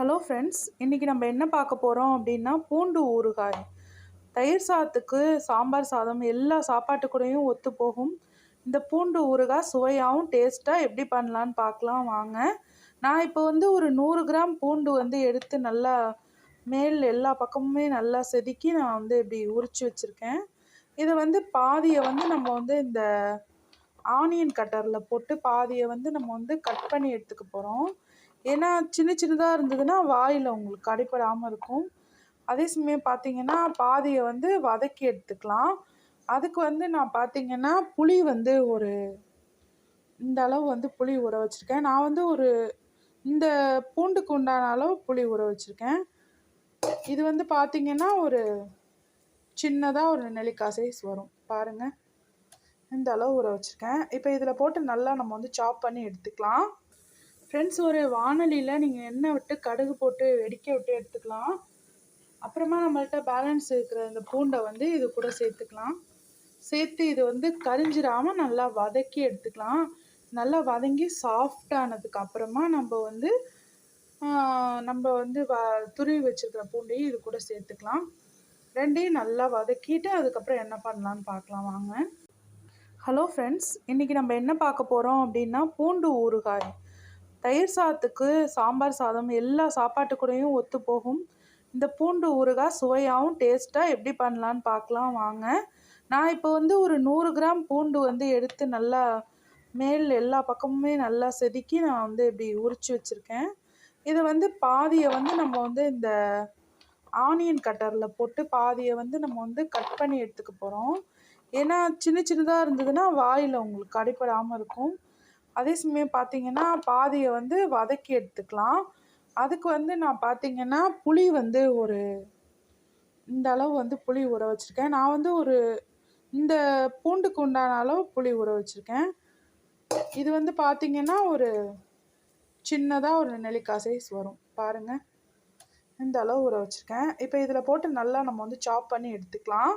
Hello friends இன்றைக்கி நம்ம என்ன பார்க்க போகிறோம் அப்படின்னா பூண்டு ஊறுகாய். தயிர் சாதத்துக்கு சாம்பார் சாதம் எல்லா சாப்பாட்டு கூடயும் ஒத்து போகும். இந்த பூண்டு ஊறுகாய் சுவையாகவும் டேஸ்ட்டாக எப்படி பண்ணலான்னு பார்க்கலாம் வாங்க. நான் இப்போ வந்து ஒரு நூறு கிராம் பூண்டு வந்து எடுத்து நல்லா மேல் எல்லா பக்கமுமே நல்லா செதுக்கி நான் வந்து இப்படி உரித்து வச்சுருக்கேன். இதை வந்து பாதியை வந்து நம்ம வந்து இந்த ஆனியன் கட்டரில் போட்டு பாதியை வந்து நம்ம வந்து கட் பண்ணி எடுத்துக்க போகிறோம் ஏன்னா சின்ன சின்னதாக இருந்ததுன்னா வாயில் உங்களுக்கு கடிப்படாமல் இருக்கும். அதே சமயம் பார்த்தீங்கன்னா பாதியை வந்து வதக்கி எடுத்துக்கலாம். அதுக்கு வந்து நான் பார்த்தீங்கன்னா புளி வந்து ஒரு இந்த அளவு வந்து புளி ஊற வச்சுருக்கேன். நான் வந்து ஒரு இந்த பூண்டுக்கு உண்டான அளவு புளி ஊற வச்சுருக்கேன். இது வந்து பார்த்தீங்கன்னா ஒரு சின்னதாக ஒரு நெல்லிக்காய் சைஸ் வரும். பாருங்கள் இந்த அளவு ஊற வச்சுருக்கேன். இப்போ இதில் போட்டு நல்லா நம்ம வந்து சாப் பண்ணி எடுத்துக்கலாம். ஃப்ரெண்ட்ஸ் ஒரு வானொலியில் நீங்கள் எண்ணெய் விட்டு கடுகு போட்டு வெடிக்க விட்டு எடுத்துக்கலாம். அப்புறமா நம்மள்ட்ட பேலன்ஸ் இருக்கிற இந்த பூண்டை வந்து இது கூட சேர்த்துக்கலாம். சேர்த்து இது வந்து கரிஞ்சிடாமல் நல்லா வதக்கி எடுத்துக்கலாம். நல்லா வதங்கி சாஃப்டானதுக்கு அப்புறமா நம்ம வந்து நம்ம வந்து வ துருவி வச்சுருக்கிற பூண்டையும் இது கூட சேர்த்துக்கலாம். ரெண்டையும் நல்லா வதக்கிட்டு அதுக்கப்புறம் என்ன பண்ணலான்னு பார்க்கலாம் வாங்க. ஹலோ ஃப்ரெண்ட்ஸ் இன்றைக்கி நம்ம என்ன பார்க்க போகிறோம் அப்படின்னா பூண்டு ஊறுகாய். தயிர் சாதத்துக்கு சாம்பார் சாதம் எல்லா சாப்பாட்டு கூடயும் ஒத்து போகும். இந்த பூண்டு ஊறுகாய் சுவையாகவும் டேஸ்ட்டாக எப்படி பண்ணலான்னு பார்க்கலாம் வாங்க. நான் இப்போ வந்து ஒரு நூறு கிராம் பூண்டு வந்து எடுத்து நல்லா மேல் எல்லா பக்கமுமே நல்லா செதுக்கி நான் வந்து இப்படி உரித்து வச்சுருக்கேன். இதை வந்து பாதியை வந்து நம்ம வந்து இந்த ஆனியன் கட்டரில் போட்டு பாதியை வந்து நம்ம வந்து கட் பண்ணி எடுத்துக்க போகிறோம் ஏன்னா சின்ன சின்னதாக இருந்ததுன்னா வாயில் உங்களுக்கு அடிப்படாமல் இருக்கும். அதே சமயம் பார்த்தீங்கன்னா பாதியை வந்து வதக்கி எடுத்துக்கலாம். அதுக்கு வந்து நான் பார்த்தீங்கன்னா புளி வந்து ஒரு இந்த அளவு வந்து புளி ஊற வச்சுருக்கேன். நான் வந்து ஒரு இந்த பூண்டுக்கு உண்டான அளவு புளி ஊற வச்சுருக்கேன். இது வந்து பார்த்தீங்கன்னா ஒரு சின்னதாக ஒரு நெல்லிக்காய் சைஸ் வரும். பாருங்கள் இந்த அளவு ஊற வச்சுருக்கேன். இப்போ இதில் போட்டு நல்லா நம்ம வந்து சாப் பண்ணி எடுத்துக்கலாம்.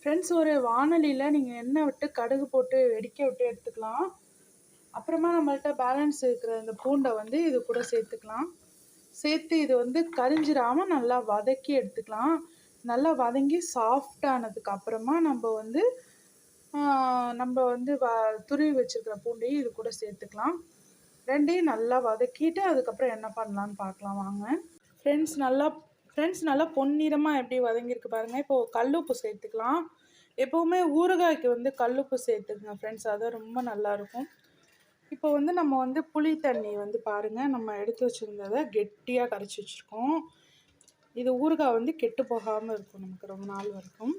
ஃப்ரெண்ட்ஸ் ஒரு வானொலியில் நீங்கள் எண்ணெய் விட்டு கடுகு போட்டு வெடிக்க விட்டு எடுத்துக்கலாம். அப்புறமா நம்மள்ட்ட பேலன்ஸ் இருக்கிற இந்த பூண்டை வந்து இது கூட சேர்த்துக்கலாம். சேர்த்து இது வந்து கரிஞ்சிடாமல் நல்லா வதக்கி எடுத்துக்கலாம். நல்லா வதங்கி சாஃப்டானதுக்கு அப்புறமா நம்ம வந்து நம்ம வந்து வ துருவி வச்சுருக்கிற பூண்டையும் இது கூட சேர்த்துக்கலாம். ரெண்டையும் நல்லா வதக்கிட்டு அதுக்கப்புறம் என்ன பண்ணலான்னு பார்க்கலாம் வாங்க. ஃப்ரெண்ட்ஸ் நல்லா ஃப்ரெண்ட்ஸ் நல்லா பொன்னிறமாக எப்படி வதங்கியிருக்கு பாருங்கள் இப்போது கல்லுப்பு சேர்த்துக்கலாம். எப்போவுமே ஊறுகாய்க்கு வந்து கல்லுப்பு சேர்த்துக்குங்க ஃப்ரெண்ட்ஸ் அதான் ரொம்ப நல்லாயிருக்கும் இப்போ வந்து நம்ம வந்து புளி தண்ணி வந்து பாருங்கள் நம்ம எடுத்து வச்சுருந்ததை கெட்டியாக கரைச்சி வச்சுருக்கோம். இது ஊறுகாய் வந்து கெட்டு போகாமல் இருக்கும் நமக்கு ரொம்ப நாள் வரைக்கும்.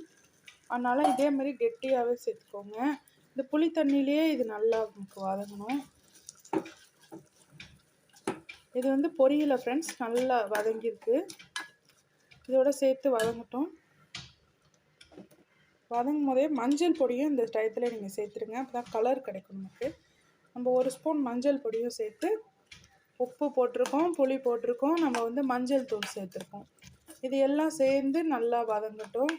அதனால் இதே மாதிரி கெட்டியாகவே சேர்த்துக்கோங்க. இந்த புளி தண்ணியிலே இது நல்லா நமக்கு வதங்கணும். இது வந்து பொரியலை ஃப்ரெண்ட்ஸ் நல்லா வதங்கியிருக்கு. இதோட சேர்த்து வதங்கட்டும். வதங்கும் போதே மஞ்சள் பொடியும் இந்த டயத்தில் நீங்கள் சேர்த்துருங்க. அப்போ தான் கலர் கிடைக்கும் நமக்கு. நம்ம ஒரு ஸ்பூன் மஞ்சள் பொடியும் சேர்த்து உப்பு போட்டிருக்கோம் புளி போட்டிருக்கோம் நம்ம வந்து மஞ்சள் தூள் சேர்த்துருக்கோம். இது எல்லாம் சேர்ந்து நல்லா வதங்கட்டும்.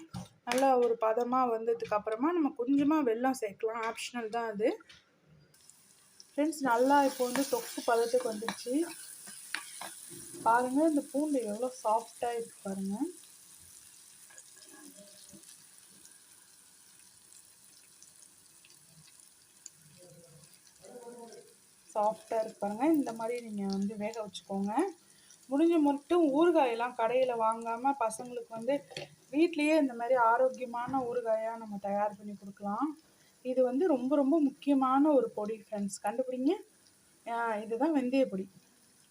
நல்லா ஒரு பதமாக வந்ததுக்கு அப்புறமா நம்ம கொஞ்சமாக வெல்லம் சேர்க்கலாம். ஆப்ஷனல் தான் அது. ஃப்ரெண்ட்ஸ் நல்லா இப்போ வந்து தொக்கு பதத்துக்கு வந்துடுச்சு பாருங்கள் இந்த பூண்டு எவ்வளோ சாஃப்டாக இருக்குது பாருங்கள் சாஃப்டாக இருக்கு பாருங்கள் இந்த மாதிரி நீங்கள் வந்து வேக வச்சுக்கோங்க. முடிஞ்ச மட்டும் ஊறுகாயெல்லாம் கடையில் வாங்காமல் பசங்களுக்கு வந்து வீட்லேயே இந்த மாதிரி ஆரோக்கியமான ஊறுகாயாக நம்ம தயார் பண்ணி கொடுக்கலாம். இது வந்து ரொம்ப ரொம்ப முக்கியமான ஒரு பொடி ஃப்ரெண்ட்ஸ் கண்டுபிடிங்க. இதுதான் வெந்தயப்பொடி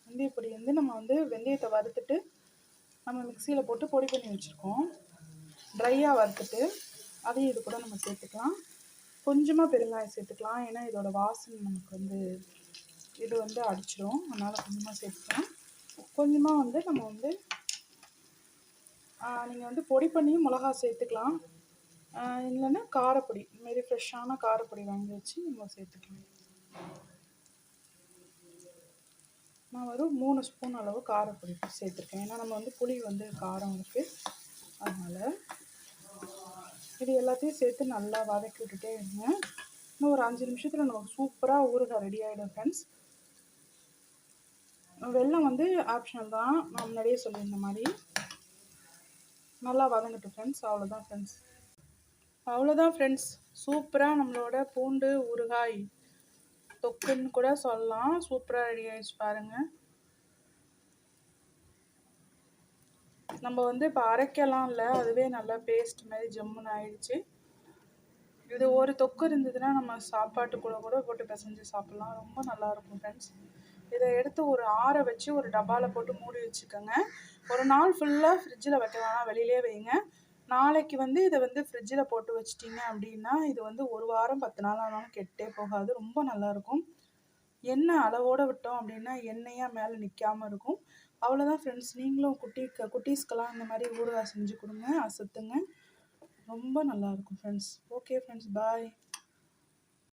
வெந்தயப்பொடி வந்து நம்ம வந்து வெந்தயத்தை வறுத்துட்டு நம்ம மிக்சியில் போட்டு பொடி பண்ணி வச்சுருக்கோம். ட்ரையாக வறுத்துட்டு அதையும் இது கூட நம்ம சேர்த்துக்கலாம். கொஞ்சமாக பெருங்காயம் சேர்த்துக்கலாம். ஏன்னா இதோட வாசனை நமக்கு வந்து இது வந்து அடிச்சிடும் அதனால் கொஞ்சமாக சேர்த்துக்கலாம். கொஞ்சமாக வந்து நம்ம வந்து நீங்கள் வந்து பொடி பண்ணியும் மிளகா சேர்த்துக்கலாம். இல்லைன்னா காரப்பொடி. இதுமாரி ஃப்ரெஷ்ஷான காரப்பொடி வாங்கி வச்சு நம்ம சேர்த்துக்கலாம். நான் ஒரு மூணு ஸ்பூன் அளவு காரப்பொடி சேர்த்துருக்கேன். ஏன்னா நம்ம வந்து புளி வந்து காரம் இருக்குது அதனால் இது எல்லாத்தையும் சேர்த்து நல்லா வதக்கி விட்டுட்டே இருங்க. இன்னும் ஒரு அஞ்சு நிமிஷத்தில் நமக்கு சூப்பராக ஊறுகாய் ரெடி ஆகிடும் ஃப்ரெண்ட்ஸ் வெள்ளம் வந்து ஆப்ஷனல் தான். நான் முன்னாடியே சொல்லியிருந்த மாதிரி. நல்லா வதங்கட்டும் ஃப்ரெண்ட்ஸ் அவ்வளோதான் ஃப்ரெண்ட்ஸ் அவ்வளோதான் ஃப்ரெண்ட்ஸ் சூப்பராக நம்மளோட பூண்டு ஊறுகாய் தொக்குன்னு கூட சொல்லலாம். சூப்பராக ரெடி ஆகிடுச்சு பாருங்கள் நம்ம வந்து இப்போ அரைக்கலாம் இல்லை அதுவே நல்லா பேஸ்ட் மாதிரி ஜம்முன்னு ஆயிடுச்சு. இது ஒரு தொக்கு இருந்ததுன்னா நம்ம சாப்பாட்டு கூட கூட போட்டு பிசைஞ்சு சாப்பிட்லாம். ரொம்ப நல்லாயிருக்கும் ஃப்ரெண்ட்ஸ் இதை எடுத்து ஒரு ஆற வச்சு ஒரு டப்பாவில் போட்டு மூடி வச்சுக்கோங்க. ஒரு நாள் ஃபுல்லாக ஃப்ரிட்ஜில் வைக்க வேணாம் வெளியிலே வைங்க. நாளைக்கு வந்து இதை வந்து ஃப்ரிட்ஜில் போட்டு வச்சிட்டிங்க அப்படின்னா இது வந்து ஒரு வாரம் பத்து நாள் ஆனாலும் கெட்டே போகாது. ரொம்ப நல்லாயிருக்கும் எண்ணெய் அளவோடு விட்டோம் அப்படின்னா எண்ணெயாக மேலே நிற்காமல் இருக்கும். அவ்வளோதான் ஃப்ரெண்ட்ஸ் நீங்களும் குட்டி குட்டீஸ்க்கெல்லாம் இந்த மாதிரி ஊறுகாய் செஞ்சு கொடுங்க அசத்துங்க. ரொம்ப நல்லாயிருக்கும் ஃப்ரெண்ட்ஸ் ஓகே ஃப்ரெண்ட்ஸ் பாய்